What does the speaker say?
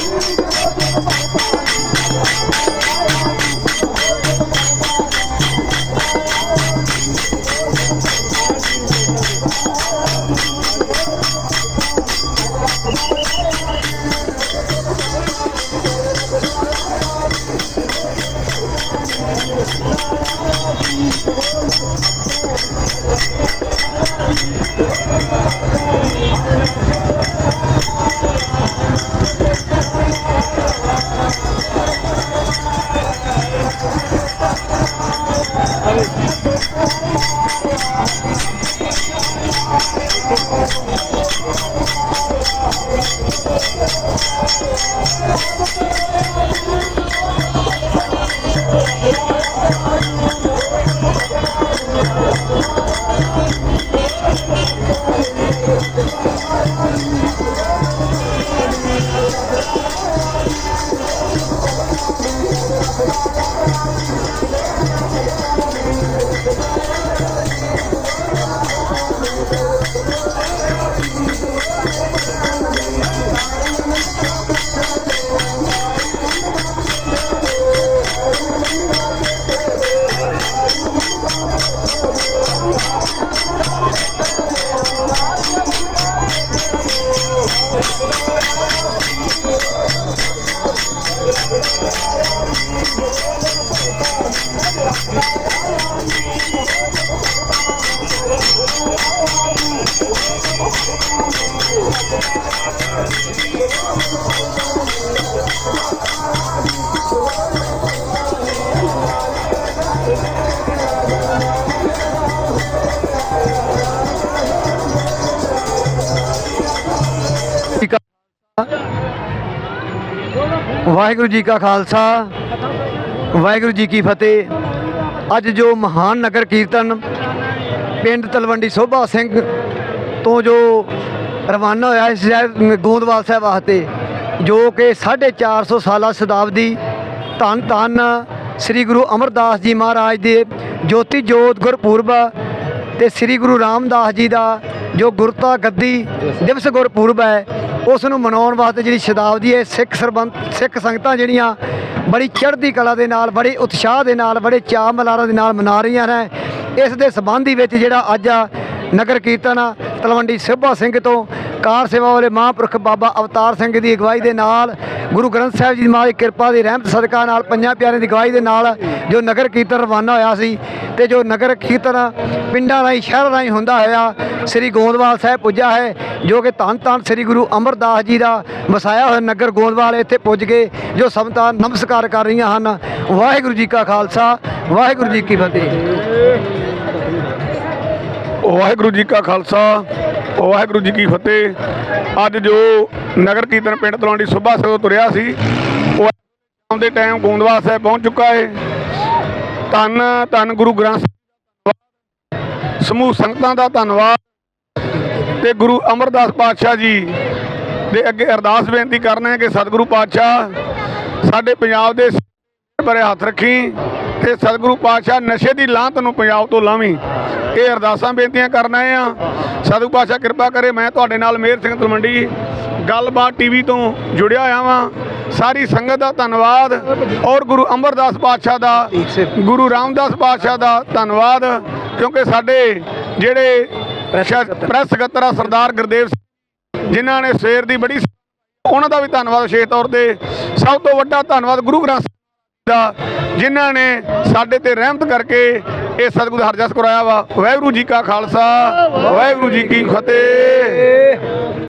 ਜੀ Thank. ਵਾਹਿਗੁਰੂ ਜੀ ਕਾ ਖਾਲਸਾ, ਵਾਹਿਗੁਰੂ ਜੀ ਕੀ ਫਤਿਹ। ਅੱਜ ਜੋ ਮਹਾਨ ਨਗਰ ਕੀਰਤਨ ਪਿੰਡ ਤਲਵੰਡੀ ਸੋਭਾ ਸਿੰਘ ਤੋਂ ਜੋ ਰਵਾਨਾ ਹੋਇਆ ਇਸ ਸ਼ਹਿਰ ਗੋਂਦਵਾਲ ਸਾਹਿਬ ਵਾਸਤੇ, ਜੋ ਕਿ 450 ਸਾਲਾ ਸ਼ਤਾਬਦੀ ਧੰਨ ਧੰਨ ਸ੍ਰੀ ਗੁਰੂ ਅਮਰਦਾਸ ਜੀ ਮਹਾਰਾਜ ਦੇ ਜੋਤੀ ਜੋਤ ਗੁਰਪੁਰਬ ਤੇ ਸ੍ਰੀ ਗੁਰੂ ਰਾਮਦਾਸ ਜੀ ਦਾ ਜੋ ਗੁਰਤਾ ਗੱਦੀ ਦਿਵਸ ਗੁਰਪੁਰਬ ਹੈ, ਉਸ ਨੂੰ ਮਨਾਉਣ ਵਾਸਤੇ ਜਿਹੜੀ ਸ਼ਤਾਬਦੀ ਹੈ ਸਿੱਖ ਸਰਬੰਧ ਸਿੱਖ ਸੰਗਤਾਂ ਜਿਹੜੀਆਂ ਬੜੀ ਚੜ੍ਹਦੀ ਕਲਾ ਦੇ ਨਾਲ, ਬੜੇ ਉਤਸ਼ਾਹ ਦੇ ਨਾਲ, ਬੜੇ ਚਾਅ ਮਲਾਰਾਂ ਦੇ ਨਾਲ ਮਨਾ ਰਹੀਆਂ ਨੇ, ਇਸ ਦੇ ਸੰਬੰਧੀ ਵਿੱਚ ਜਿਹੜਾ ਅੱਜ ਨਗਰ ਕੀਰਤਨ ਤਲਵੰਡੀ ਸਿੱਬਾ ਸਿੰਘ ਤੋਂ ਕਾਰ ਸੇਵਾ ਵਾਲੇ ਮਹਾਂਪੁਰਖ ਬਾਬਾ ਅਵਤਾਰ ਸਿੰਘ ਦੀ ਅਗਵਾਈ ਦੇ ਨਾਲ ਗੁਰੂ ਗ੍ਰੰਥ ਸਾਹਿਬ ਜੀ ਮਹਾਰਾਜ ਦੀ ਕਿਰਪਾ ਦੀ ਰਹਿਮਤ ਸਦਕਾ ਨਾਲ ਪੰਜਾਂ ਪਿਆਰਿਆਂ ਦੀ ਅਗਵਾਈ ਦੇ ਨਾਲ ਜੋ ਨਗਰ ਕੀਰਤਨ ਰਵਾਨਾ ਹੋਇਆ ਸੀ ਤੇ ਜੋ ਨਗਰ ਕੀਰਤਨ ਪਿੰਡਾਂ ਰਾਹੀਂ, ਸ਼ਹਿਰਾਂ ਰਾਹੀਂ ਹੁੰਦਾ ਹੋਇਆ ਸ੍ਰੀ ਗੋਦਵਾਲ ਸਾਹਿਬ ਪੁੱਜਾ ਹੈ, ਜੋ ਕਿ ਧੰਨ ਧੰਨ ਸ੍ਰੀ ਗੁਰੂ ਅਮਰਦਾਸ ਜੀ ਦਾ ਵਸਾਇਆ ਹੋਇਆ ਨਗਰ ਗੋਦਵਾਲ ਇੱਥੇ ਪੁੱਜ ਕੇ ਜੋ ਸੰਗਤਾਂ ਨਮਸਕਾਰ ਕਰ ਰਹੀਆਂ ਹਨ। ਵਾਹਿਗੁਰੂ ਜੀ ਕਾ ਖਾਲਸਾ, ਵਾਹਿਗੁਰੂ ਜੀ ਕੀ ਫਤਿਹ। ਵਾਹਿਗੁਰੂ ਜੀ ਕਾ ਖਾਲਸਾ, ਵਾਹਿਗੁਰੂ ਜੀ ਕੀ ਫਤਿਹ। ਅੱਜ ਜੋ ਨਗਰ ਕੀਰਤਨ ਪਿੰਡ ਤਲਵੰਡੀ ਸੁਭਾ ਸਿੰਘ ਤੋਂ ਤੁਰਿਆ ਸੀ, ਉਹ ਸ਼ਾਮ ਦੇ ਟਾਈਮ ਗੋਂਦਵਾਲ ਸਾਹਿਬ ਪਹੁੰਚ ਚੁੱਕਾ ਹੈ ਧੰਨ ਧੰਨ ਗੁਰੂ ਗ੍ਰੰਥ ਸਾਹਿਬ ਸਮੂਹ ਸੰਗਤਾਂ ਦਾ ਧੰਨਵਾਦ। ਤੇ ਗੁਰੂ ਅਮਰਦਾਸ ਪਾਤਸ਼ਾਹ ਜੀ ਦੇ ਅੱਗੇ ਅਰਦਾਸ ਬੇਨਤੀ ਕਰਨਾ ਹੈ ਕਿ ਸਤਿਗੁਰੂ ਪਾਤਸ਼ਾਹ, ਸਾਡੇ ਪੰਜਾਬ ਦੇ ਬਰੇ ਹੱਥ ਰੱਖੀ ਤੇ ਸਤਿਗੁਰੂ ਪਾਤਸ਼ਾਹ ਨਸ਼ੇ ਦੀ ਲਾਂਤ ਨੂੰ ਪੰਜਾਬ ਤੋਂ ਲਾਵੀਂ। ਇਹ ਅਰਦਾਸਾਂ ਬੇਨਤੀਆਂ ਕਰਨਾ ਆ ਸਤਿਗੁਰੂ ਪਾਤਸ਼ਾਹ ਕਿਰਪਾ ਕਰੇ, ਮੈਂ ਤੁਹਾਡੇ ਨਾਲ ਮੇਹਰ ਸਿੰਘ ਤਲਵੰਡੀ ਗੱਲਬਾਤ ਟੀਵੀ ਤੋਂ ਜੁੜਿਆ ਹੋਇਆ ਵਾਂ। ਸਾਰੀ ਸੰਗਤ ਦਾ ਧੰਨਵਾਦ ਔਰ ਗੁਰੂ ਅਮਰਦਾਸ ਪਾਤਸ਼ਾਹ ਦਾ, ਗੁਰੂ ਰਾਮਦਾਸ ਪਾਤਸ਼ਾਹ ਦਾ ਧੰਨਵਾਦ, ਕਿਉਂਕਿ ਸਾਡੇ ਜਿਹੜੇ ਪ੍ਰੈਸ ਸਕੱਤਰ ਆ ਸਰਦਾਰ ਗੁਰਦੇਵ ਸਿੰਘ, ਜਿਨ੍ਹਾਂ ਨੇ ਸਵੇਰ ਦੀ ਬੜੀ ਉਹਨਾਂ ਦਾ ਵੀ ਧੰਨਵਾਦ ਵਿਸ਼ੇਸ਼ ਤੌਰ ਤੇ। ਸਭ ਤੋਂ ਵੱਡਾ ਧੰਨਵਾਦ ਗੁਰੂ ਗ੍ਰੰਥ ਸਾਹਿਬ ਜਿਨ੍ਹਾਂ ਨੇ ਸਾਡੇ ਤੇ ਰਹਿਮਤ ਕਰਕੇ ਇਹ ਸਤਿਗੁਰ ਹਰਜਸ ਕਰਾਇਆ ਵਾ। ਵਾਹਿਗੁਰੂ ਜੀ ਕਾ ਖਾਲਸਾ, ਵਾਹਿਗੁਰੂ ਜੀ ਕੀ ਫਤਿਹ।